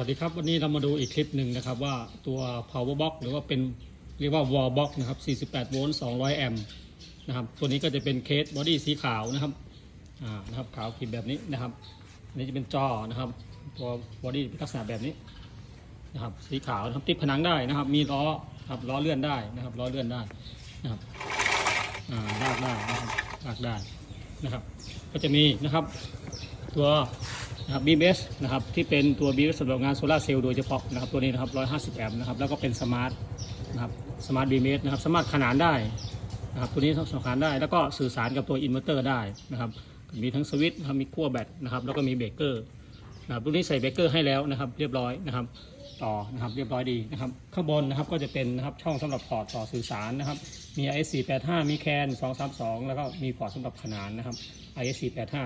วัสดีครับ วันนี้เรามาดูอีกคลิปหนึ่งนะครับว่าตัว power box หรือว่าเป็นเรียกว่า wall box นะครับ 48 โวลต์ 200 แอมป์นะครับ ตัวนี้ก็จะเป็นเคสบอดี้สีขาวนะครับ อ่า นะครับขาวขีดแบบนี้นะครับ อันนี้จะเป็นจอนะครับ ตัวบอดี้เป็นลักษณะแบบนี้นะครับ สีขาวนะครับติดผนังได้นะครับ มีล้อครับล้อเลื่อนได้นะครับ ล้อเลื่อนได้นะครับ อ่าลากได้นะครับลากได้นะครับ ก็จะมีนะครับ ตัว นะครับ BMS นะครับที่เป็นตัว BMS สำหรับงานโซลาร์เซลล์โดยเฉพาะนะครับตัวนี้นะครับ 150 แอมป์นะครับแล้วก็เป็นสมาร์ทนะครับสมาร์ท BMS นะครับสามารถขนานได้นะครับตัวนี้สขนานได้แล้วก็สื่อสารกับตัวอินเวอร์เตอร์ได้นะครับมีทั้งสวิตช์นะครับมีขั้วแบตนะครับแล้วก็มีเบรกเกอร์นะครับตัวนี้ใส่เบรกเกอร์ให้แล้วนะครับเรียบร้อยนะครับ ต่อนะครับเรียบร้อยดีนะครับข้างบนนะครับก็จะเป็นนะครับช่องสำหรับพอร์ตต่อสื่อสารนะครับ มี IS485 มีแคน232 แล้วก็มีพอร์ตสำหรับขนานนะครับ IS485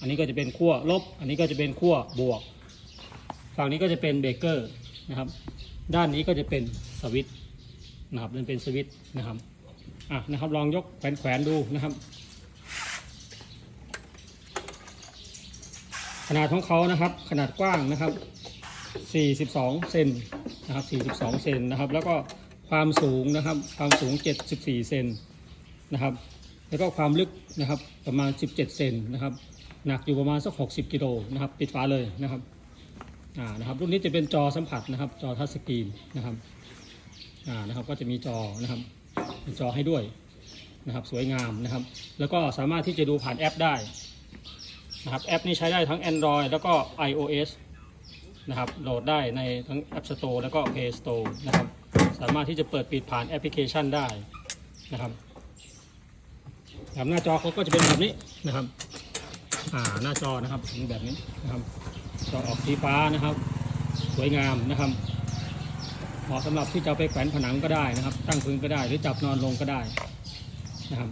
อันนี้ก็จะเป็นขั้วลบ อันนี้ก็จะเป็นขั้วบวก ฝั่งนี้ก็จะเป็นเบรกเกอร์นะครับ ด้านนี้ก็จะเป็นสวิตช์นะครับนั่นเป็นสวิตช์นะครับอะนะครับลองยกแขวนแขวนๆดูนะครับขนาดของเขานะครับ ขนาดกว้างนะครับ 42 เซนนะครับ 42 เซนนะครับ แล้วก็ความสูงนะครับ ความสูง 74 เซนนะครับ แล้วก็ความลึกนะครับประมาณ 17 เซนนะครับ หนักอยู่ประมาณสัก 60 กิโลนะครับ ปิดฝาเลยนะครับ อ่า นะครับ รุ่นนี้จะเป็นจอสัมผัสนะครับ จอทัชสกรีนนะครับ อ่า นะครับ ก็จะมีจอนะครับ มีจอให้ด้วยนะครับ สวยงามนะครับ แล้วก็สามารถที่จะดูผ่านแอปได้นะครับ แอปนี้ใช้ได้ทั้ง Android แล้วก็ iOS นะครับโหลดได้ในทั้ง App Store แล้วก็ Play Store นะครับสามารถที่จะเปิดปิดผ่านแอปพลิเคชันได้นะครับครับหน้าจอเขาก็จะเป็นแบบนี้นะครับอ่าหน้าจอนะครับเป็นแบบนี้นะครับจอออกสีฟ้านะครับ สวยงามนะครับเหมาะสำหรับที่จะไปแขวนผนังก็ได้นะครับ ตั้งพื้นก็ได้หรือจับนอนลงก็ได้นะครับ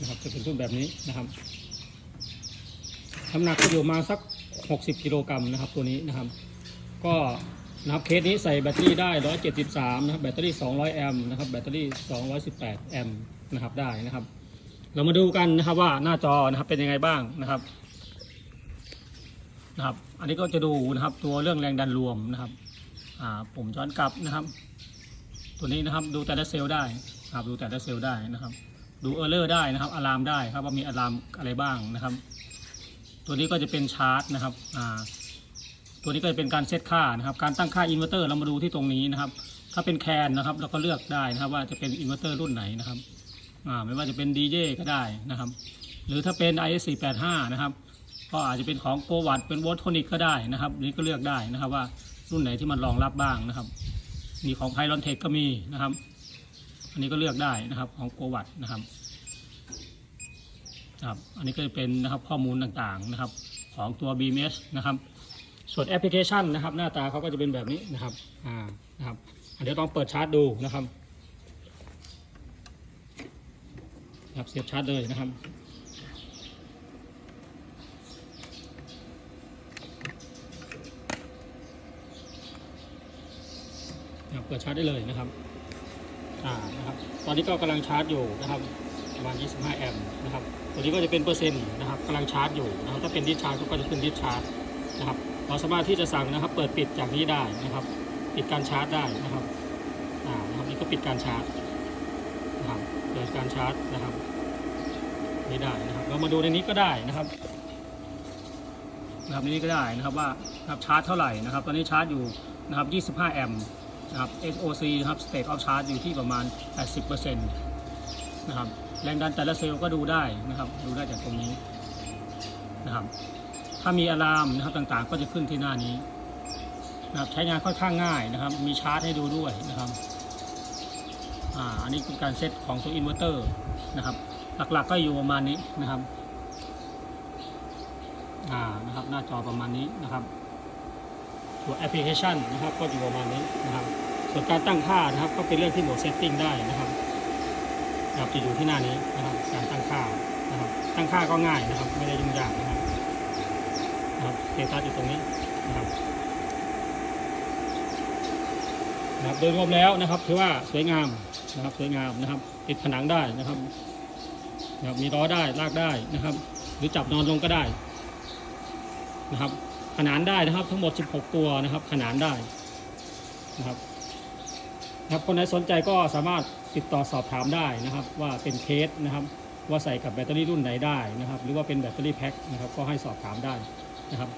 นะครับจะเป็นรูปแบบนี้นะครับน้ำหนักก็อยู่มาสัก 60กิโลกรัมนะครับตัวนี้นะครับ ก็นะครับเคสนี้ใส่แบตเตอรี่ได้ 173 นะครับแบตเตอรี่ 200 แอมป์นะครับแบตเตอรี่ 218 แอมป์นะครับได้นะครับ เรามาดูกันนะครับว่าหน้าจอนะครับเป็นยังไงบ้างนะครับนะครับ อันนี้ก็จะดูนะครับตัวเรื่องแรงดันรวมนะครับอ่าปุ่มย้อนกลับนะครับ ตัวนี้นะครับดูแต่ละเซลล์ได้นะครับดูแต่ละเซลล์ได้นะครับ ดูเออร์เลอร์ได้นะครับอะลามได้ครับว่ามีอะลามอะไรบ้างนะครับ ตัวนี้ก็จะเป็นชาร์จนะครับอ่าตัวนี้ก็จะเป็นการเซตค่านะครับ การตั้งค่าอินเวอร์เตอร์เรามาดูที่ตรงนี้นะครับ ถ้าเป็นแคนนะครับเราก็เลือกได้นะครับว่าจะเป็นอินเวอร์เตอร์รุ่นไหนนะครับอ่าไม่ว่าจะเป็น DJ ก็ได้นะครับ หรือถ้าเป็น IS485 นะครับ ก็อาจจะเป็นของโ o วัตเป็นวลต์โทนิกก็ได้นะครับอันนี้ก็เลือกได้นะครับว่ารุ่นไหนที่มันรองรับบ้างนะครับ มีของไพลอนเทคก็มีนะครับ อันนี้ก็เลือกได้นะครับของโ o วัตนะครับ ครับ อันนี้ก็จะเป็นนะครับข้อมูลต่างๆนะครับของตัว BMS นะครับ ส่วนแอปพลิเคชันนะครับ หน้าตาเขาก็จะเป็นแบบนี้นะครับอ่านะครับเดี๋ยวลองเปิดชาร์จดูนะครับครับเสียบชาร์จเลยนะครับนะครับเปิดชาร์จได้เลยนะครับอ่านะครับ ตอนนี้ก็กำลังชาร์จอยู่นะครับ ประมาณ 25 แอมป์นะครับ ตัวนี้ก็จะเป็นเปอร์เซ็นต์นะครับกำลังชาร์จอยู่นะครับถ้าเป็นดิสชาร์จก็จะขึ้นดิสชาร์จนะครับ เราสามารถที่จะสั่งนะครับ เปิดปิดจากนี้ได้นะครับ ปิดการชาร์จได้นะครับอ่านะครับนี่ก็ปิดการชาร์จนะครับเปิดการชาร์จนะครับนี่ได้นะครับ เรามาดูในนี้ก็ได้นะครับนะครับในนี้ก็ได้นะครับว่านะครับชาร์จเท่าไหร่นะครับ ตอนนี้ชาร์จอยู่นะครับ 25 แอมป์นะครับ SOC นะครับ State of Charge อยู่ที่ประมาณ 80%นะครับ แรงดันแต่ละเซลล์ก็ดูได้นะครับ ดูได้จากตรงนี้นะครับ ถ้ามีอะลามนะครับต่างๆ ก็จะขึ้นที่หน้านี้นะครับใช้งานค่อนข้างง่ายนะครับ มีชาร์จให้ดูด้วยนะครับอ่าอันนี้คือการเซตของตัวอินเวอร์เตอร์นะครับ หลักๆก็อยู่ประมาณนี้นะครับอ่านะครับหน้าจอประมาณนี้นะครับ ตัวแอปพลิเคชันนะครับก็อยู่ประมาณนี้นะครับ ส่วนการตั้งค่านะครับก็เป็นเรื่องที่โหมดเซตติ้งได้นะครับ นะครับจะอยู่ที่หน้านี้นะครับการตั้งค่านะครับ ตั้งค่าก็ง่ายนะครับ ไม่ได้ยุ่งยากนะครับนะครับเตตัสอยู่ตรงนี้นะครับนะครับโดยรวมแล้วนะครับถือว่าสวยงามนะครับสวยงามนะครับ ติดผนังได้นะครับนะครับมีล้อได้ลากได้นะครับ หรือจับนอนลงก็ได้นะครับ ขนานได้นะครับทั้งหมด 16 ตัวนะครับ ขนานได้นะครับนะครับคนไหนสนใจก็สามารถ ติดต่อสอบถามได้นะครับว่าเป็นเคสนะครับว่าใส่กับแบตเตอรี่รุ่นไหนได้นะครับ หรือว่าเป็นแบตเตอรี่แพ็คนะครับก็ให้สอบถามได้นะครับ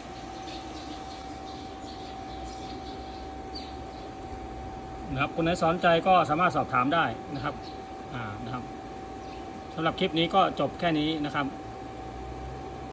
นะครับคนไหนสนใจก็สามารถสอบถามได้นะครับอ่านะครับสำหรับคลิปนี้ก็จบแค่นี้นะครับ